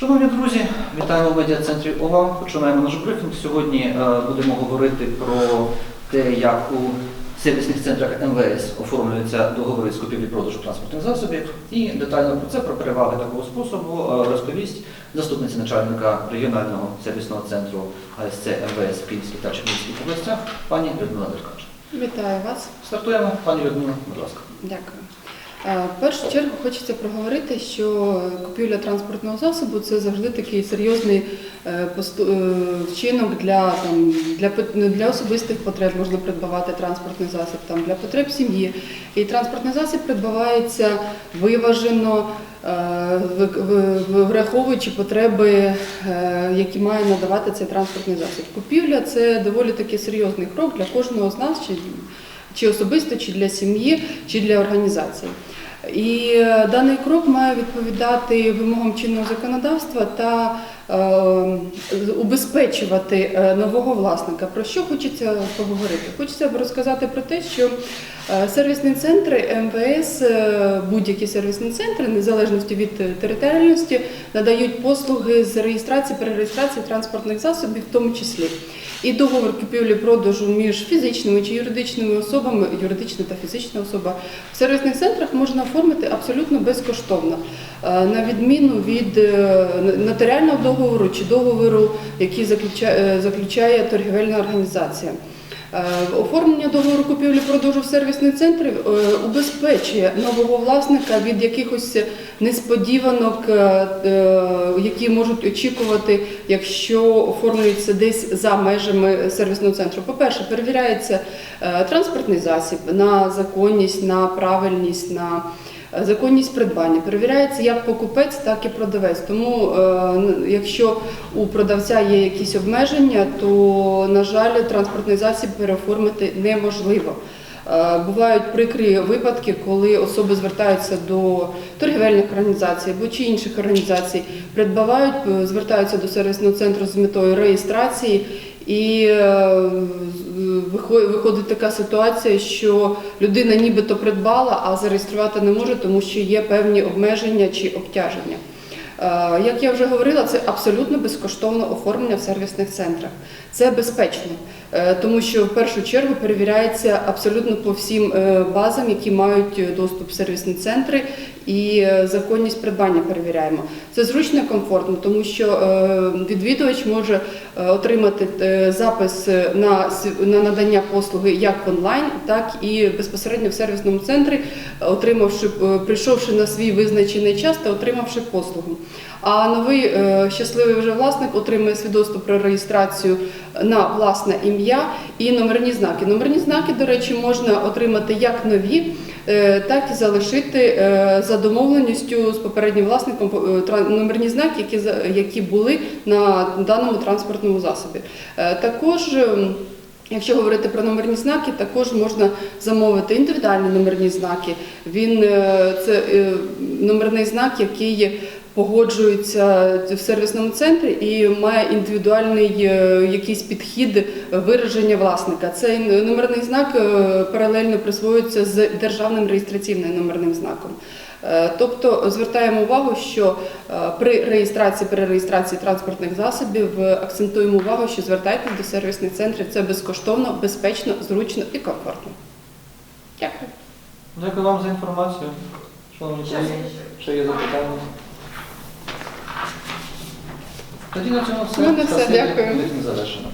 Шановні друзі, вітаємо в медіа-центрі ОВА. Починаємо наш брифінг. Сьогодні е, будемо говорити про те, як у сервісних центрах МВС оформлюються договори з купівлі-продажу транспортних засобів. І детально про це, про переваги такого способу е, розповість заступниця начальника регіонального сервісного центру АСЦ МВС в Київській та Чернігівських областях, пані Людмила Деркач. Вітаю вас. Стартуємо. Пані Людмила, будь ласка. Дякую. Е, В першу чергу хочеться проговорити, що купівля транспортного засобу це завжди такий серйозний е, е, вчинок для, там, для, для особистих потреб можна придбавати транспортний засіб, там, для потреб сім'ї. І транспортний засіб придбавається виважено, ви- ви- ви- враховуючи потреби, які має надавати цей транспортний засіб. Купівля це доволі таки серйозний крок для кожного з нас. Чи чи особисто, чи для сім'ї, чи для організації. І е, даний крок має відповідати вимогам чинного законодавства та убезпечувати е, нового власника. Про що хочеться поговорити? Хочеться розказати про те, що е, сервісні центри МВС, е, будь-які сервісні центри, незалежності від е, територіальності, надають послуги з реєстрації, перереєстрації транспортних засобів, в тому числі. І договір купівлі-продажу між фізичними чи юридичними особами, юридична та фізична особа в сервісних центрах можна оформити абсолютно безкоштовно, Е, на відміну від е, нотаріального договору чи договору, який заключає, е, заключає торгівельна організація. Е, Оформлення договору купівлі-продажу в сервісний центр е, убезпечує нового власника від якихось несподіванок, які можуть очікувати, якщо оформлюється десь за межами сервісного центру. По-перше, перевіряється транспортний засіб на законність, на правильність, на законність придбання. Перевіряється як покупець, так і продавець. Тому, е, якщо у продавця є якісь обмеження, то, на жаль, транспортний засіб переоформити неможливо. Е, Бувають прикрі випадки, коли особи звертаються до торгівельних організацій або чи інших організацій, придбавають, е, звертаються до сервісного центру з метою реєстрації, і е, виходить така ситуація, що людина нібито придбала, а зареєструвати не може, тому що є певні обмеження чи обтяження. Е, Як я вже говорила, це абсолютно безкоштовне оформлення в сервісних центрах. Це безпечно, е, тому що в першу чергу перевіряється абсолютно по всім е, базам, які мають доступ в сервісні центри, і законність придбання перевіряємо. Це зручно і комфортно, тому що відвідувач може отримати запис на надання послуги як онлайн, так і безпосередньо в сервісному центрі, отримавши прийшовши на свій визначений час та отримавши послугу. А новий е, щасливий вже власник отримує свідоцтво про реєстрацію на власне ім'я і номерні знаки. Номерні знаки, до речі, можна отримати як нові, е, так і залишити е, за домовленістю з попереднім власником номерні знаки, які, були на даному транспортному засобі. Також Якщо говорити про номерні знаки, також можна замовити індивідуальні номерні знаки. Він це номерний знак, який погоджується в сервісному центрі і має індивідуальний е, якийсь підхід вираження власника. Цей номерний знак е, паралельно присвоюється з державним реєстраційним номерним знаком. Е, Тобто звертаємо увагу, що при реєстрації перереєстрації транспортних засобів акцентуємо увагу, що звертайтесь до сервісних центрів. Це безкоштовно, безпечно, зручно і комфортно. Дякую. Дякую вам за інформацію. Шановні колеги, ще є запитання? Тоді на цьому все. Ну, на все, Спасибі. дякую. Завершено.